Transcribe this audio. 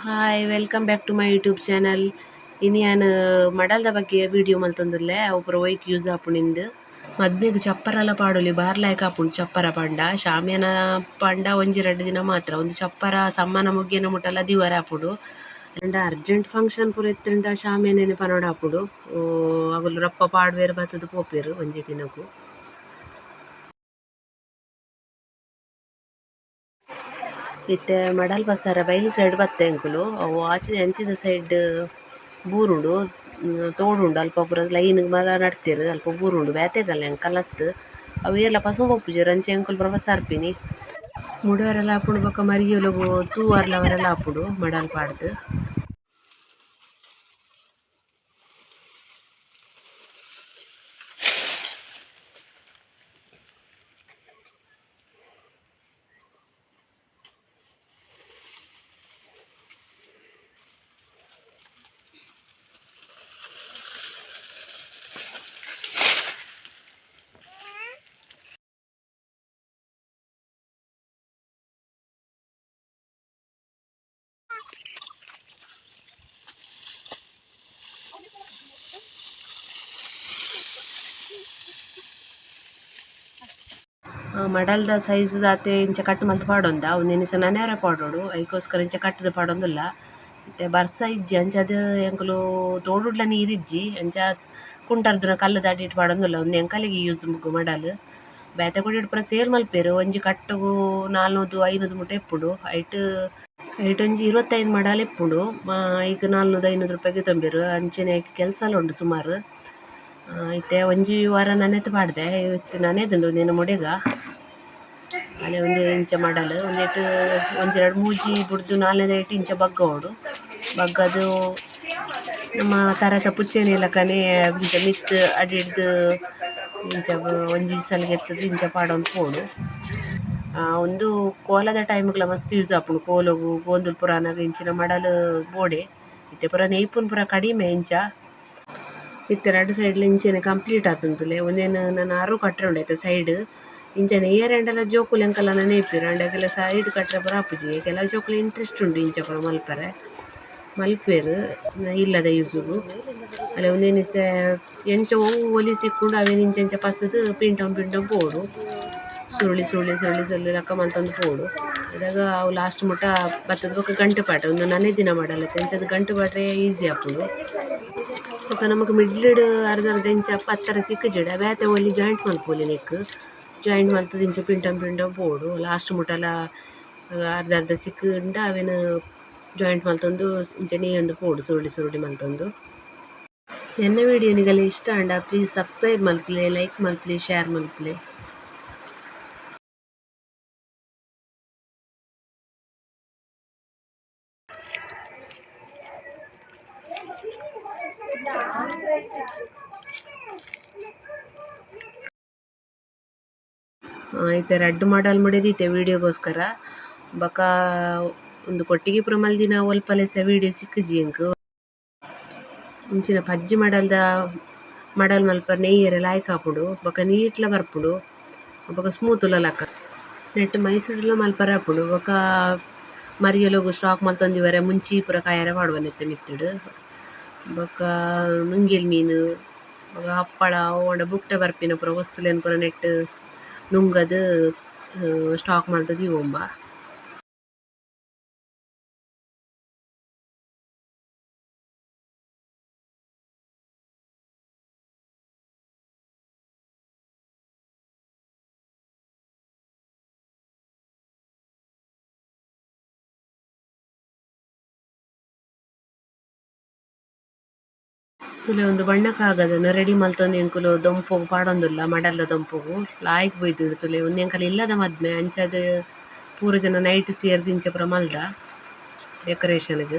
Hi welcome back to my YouTube channel ಇನ್ನು ನಾನು ಮಡಲ್ದ ಬಗ್ಗೆ ವಿಡಿಯೋ ಮಲ್ತೊಂದುಲ್ಲೆ ಅವು ಪೂರ ಒಯ್ಕ್ ಯೂಸ್ ಆಪುಣಿಂದು ಮದ್ಮೆಗ್ ಚಪ್ಪರಲ ಪಾಡೊಲಿ ಬಾರ್ ಲಾಯ್ಕ್ ಆಪುಂಡು ಚಪ್ಪರ ಪಂಡ ಶಾಮಿಯಾನ ಪಂಡ ಒಂಜಿ ರಡ್ಡ್ ದಿನ ಮಾತ್ರ ಒಂದು ಚಪ್ಪರ ಸಮ್ಮನ ಮುಗ್ಗಿನ ಮುಟ್ಟಲ ದಿವರ ಆಪುಡು ಅಂಡ ಅರ್ಜೆಂಟ್ ಫಂಕ್ಷನ್ ಪೂರ ಇತ್ತಂಡ ಶಾಮಿಯಾನೆನೆ ಪನೊಡ ಆಪುಡು ಅಗಲು ರಪ್ಪ ಪಾಡ್ವೆರ್ ಬತ್ತುದು ಪೋಪೇರು ಒಂಜಿ ದಿನಕ್ಕೂ ಇತ್ತೆ ಮಡಲ್ ಬಸಾರ ಬೈಲ್ ಸೈಡ್ ಬತ್ತೆಂಕುಲು ಅವು ಆಚೆ ಅಂಚಿದ ಸೈಡ್ ಬೂರುಂಡು. ತೋಡುಂಡು. ಅಲ್ಪ ಪೂರ ಲೈನ್ ಮರ ನಡ್ತೆರ್ ಅಲ್ಪ ಬೂರುಂಡು. ಬೇತೆಗಲ್ಲ ಎಂಕ್ ಲತ್ ಅವು ಏರ್ಲ ಪಸು ಪೋಪುಜೆರ್ ಅಂಚೆ ಎಂಕುಲು ಪೂರ ಬಸ್ಸ್ ಮುಡವರೆಲ್ಲ ಮುಡವರೆಲ ಆಪುಂಡು ಬೊಕ ಮರಿಯೊಲಗು ತೂವರ್ಲವರೆಲ ಆಪುಂಡು ಮಡಲ್ ಪಾಡ್ದ್. ಮಡಲ್ದ ಸೈಜ್ ದಾತೆ ಇಂಚ ಕಟ್ ಮಲ್ತ್ ಪಾಡೊಂದ? ಉಂದೆನ್ ಎನಿಸ ನನಯರೆ ಪಾಡೊಡು ಐಕೋಸ್ಕರ ಇಂಚ ಕಟ್ದ್ ಪಾಡೊಂದುಲ್ಲ. ಇತ್ತೆ ಬರ್ಸ ಇಜ್ಜಿ ಅಂಚಾದ್ ಎಂಕುಲು ತೋಡುಡ್ಲ ನೀರ್ ಇಜ್ಜಿ, ಅಂಚ ಕುಂಟರ್ದಿನ ಕಲ್ಲ್ ದಾಟಿಟ್ ಪಾಡೊಂದುಲ್ಲ. ಉಂದು ಎಂಕಲಿಗೆ ಯೂಸ್ ಮುಗ್ಗು ಮಡಲ್. ಬೇತೆ ಪೂರ ಸೇರ್ ಮಲ್ಪೆರ್. ಒಂಜಿ ಕಟ್ಟುಗು ನಾಲ್ನೂದು, ಐನೂದು ಮುಟ ಇಪ್ಪುಂಡು ಐಟ್ ಐಟ್ ಒಂಜಿ ಇರುವತ್ತೈನ್ ಮಡಲ್ ಇಪ್ಪುಂಡು ಐಕ್ ನಾಲ್ನೂದು, ಐನೂದು ರೂಪಾಯ್ಗ್ ತೊಂಬೆರ್. ಅಂಚನೆ ಐಕ್ ಕೆಲ್ಸಲ ಉಂಡು ಸುಮಾರ್. ಇತ್ತೆ ಒಂಜಿ ವಾರ ನನೆತ್ ಪಾಡ್ದೆ. ಇತ್ತೆ ನನೆದುಂಡು ಉಂದೆನ್ ಮುಡೆಗ. ಅಲೆ ಒಂಜಿ ಇಂಚ ಮಡಲ್ ಉಂದೆಟ್ ರಡ್ಡ್ ಮೂಜಿ ಬುಡ್ದು ನಾಲ್ನೆದ ಐಟ್ ಇಂಚ ಬಗ್ಗೋಡು ಬಗ್ಗದು ನಮ ತರತ ಪುಚ್ಚೆನೆ ಲಕನೆ ಇಂಚ ಮಿತ್ತ್ ಅಡಿಡ್ದ್ ಇಂಚ ಒಂಜಿ ಸಲಗ್ ಎತ್ತುದು, ಇಂಚ ಪಾಡೊಂದು ಪೋಡು ಉಂದು ಕೋಲದ ಟೈಮ್ಗ್ಲ ಮಸ್ತ್ ಯೂಸ್ ಆಪುಂಡು. ಕೋಲಗು, ಗೋಂದುಲ್ ಪುರಾನಾಗ್ ಇಂಚಿನ ಮಡಲ್ ಬೋಡೆ. ಇತ್ತೆ ಪೂರ ನೇಪುನ್ ಪೂರ ಕಡಿಮೆ ಇಂಚ. ಇತ್ತೆ ರಡ್ಡ್ ಸೈಡ್ಲ ಇಂಚೆನೆ ಕಂಪ್ಲೀಟ್ ಆತುಂದುಲೆ ಉಂದೆನ್ ನಾನು ಆರು ಕಟ್ರೆ ಉಂಡು ಐತೆ ಸೈಡ್ ಇಂಚನೆ ಏರ್ ಆಂಡಲ ಜೋಕುಲು ಎಂಕಲ್ನ ನೇಯ್ಪೆರ್ ಆಂಡ ಕೆಲಸ ಸೈಡ್ ಕಟ್ರೆ ಪೂರ ಆಪುಜಿ ಕೆಲವು ಜೋಕುಲು ಇಂಟ್ರೆಸ್ಟ್ ಉಂಡು ಇಂಚ ಪೂರ ಮಲ್ಪರೆ ಮಲ್ಪೆರ್ ಇಲ್ಲದ ಯೂಸುಗು ಅಲೆ ಒಂದೇನಿಸ ಎಂಚ ಒವು ಒಲಿ ಸಿಕ್ಕೊಂಡು ಅವೆನ್ ಇಂಚ ಇಂಚ ಪಸ್ದ್ ಪಿಂಟೊಂದು ಪಿಂಟ್ ಪೋಡು ಸುರುಳಿ ಸುರುಳಿ ಸುರುಳಿ ಸುರುಳಿ ಲಕ್ಕ ಮಂತೊಂದು ಪೋಡು ಅದಾಗ ಅವು ಲಾಸ್ಟ್ ಮುಟ್ಟ ಬತ್ತದ ಬೊಕ ಗಂಟು ಪಾಟ ಒಂದು ನನೆ ದಿನ ಮಾಡಲ್ಲ ಅಂಚಾದ್ ಗಂಟು ಪಾಟ್ರೆ ಈಸಿ ಆಪುಂಡು ಬೊಕ ನಮಗೆ ಮಿಡ್ಲಿಡ್ ಅರ್ಧ ಅರ್ಧ ಇಂಚ ಪತ್ತರ ಸಿಕ್ಕ ಜಿಡ ಬೇತೆ ಒಲಿ ಜಾಯಿಂಟ್ ಮಲ್ಪೋಲಿ ನೆಕ್ ಜಾಯಿಂಟ್ ಮಲ್ತುದು ಇಂಚ ಪಿಂಟೊಂದು ಪಿಂಟೊಂದು ಪೋಡು ಲಾಸ್ಟ್ ಮುಟಲ ಅರ್ಧ ಅರ್ಧ ಸಿಕ್ಕುಂಡ ಅವೆನ್ ಜಾಯಿಂಟ್ ಮಲ್ತೊಂದು ಇಂಚನೆ ಒಂದು ಪೋಡು ಸುರುಳಿ ಸುರುಳಿ ಮಲ್ತೊಂದು ಎನ್ನ ವಿಡಿಯೋ ನಿಗಲ ಇಷ್ಟ ಅಂಡ ಪ್ಲೀಸ್ ಸಬ್ಸ್ಕ್ರೈಬ್ ಮಲ್ಪುಲೆ ಲೈಕ್ ಮಲ್ಪುಲೆ ಶೇರ್ ಮಲ್ಪುಲೆ. ಐತೆ ರಡ್ಡ್ ಮಾಡಲ್ ಮುಡೆದೀತೆ ವೀಡಿಯೋಗೋಸ್ಕರ. ಬೊಕ ಉಂದು ಕೊಟ್ಟಿಗೆ ಪೂರ ಮಲ್ದಿನ ಒಲ್ಪ ವೀಡಿಯೊ ಸಿಕ್ಕುಜಿ ಎಂಕ್ ಇಂಚಿನ ಪಜ್ಜಿ ಮಡಲ್ದ, ಮಡಲ್ ಮಲ್ಪ ಲಾಯ್ಕ್ ಆಪುಂಡು ಬೊಕ ನೀಟ್ಲ ಬರ್ಪುಡು, ಬೊಕ ಸ್ಮೂತುಲ ಲಕ ನೆಟ್ ಮೈಸೂರುಡ್ಲ ಮಲ್ಪರ ಆಪುಂಡು ಬೊಕ ಮರಿಯಲೋಗು ಸ್ಟಾಕ್ ಮಲ್ತೊಂದಿವರೆ ಮುಂಚಿ ಪೂರ ಕಾಯರೆ ಪಾಡುವನೆತ್ತ ಮಿತ್ತುಡು. ಬೊಕ ನುಂಗಿಲ್ ಮೀನ್, ಬೊಕ ಹಪ್ಪಳ, ಅವು ಬುಟ್ಟ ಬರ್ಪಿನ ಪೂರ ವಸ್ತುಲೆನ್ ಪೂರ ನೆಟ್ಟ್ ನುಂಗದ್ ಸ್ಟಾಕ್ ಮಲ್ತದ್ ಇವ್ವೆಂಬ ತುಲೆ ಉಂದು ಬಣ್ಣ ಕಾಗದನ ರೆಡಿ ಮಲ್ತೊಂದು ಎಂಕುಲು ದೊಂಪುಗು ಪಾಡೊಂದುಲ್ಲ ಮಡಲ ದೊಂಪೊಗು ಲಾಯ್ಕ್ ಬೈದ್ಂಡ್ ತುಲೆ. ಉಂದು ಎಂಕಲ್ ಇಲ್ಲದ ಮದ್ಮೆ, ಅಂಚಾದ್ ಪೂರ ಜನ ನೈಟ್ ಸೇರ್ದ್ ಇಂಚ ಪೂರ ಮಲ್ದ ಡೆಕೊರೇಷನ್ ಗ್.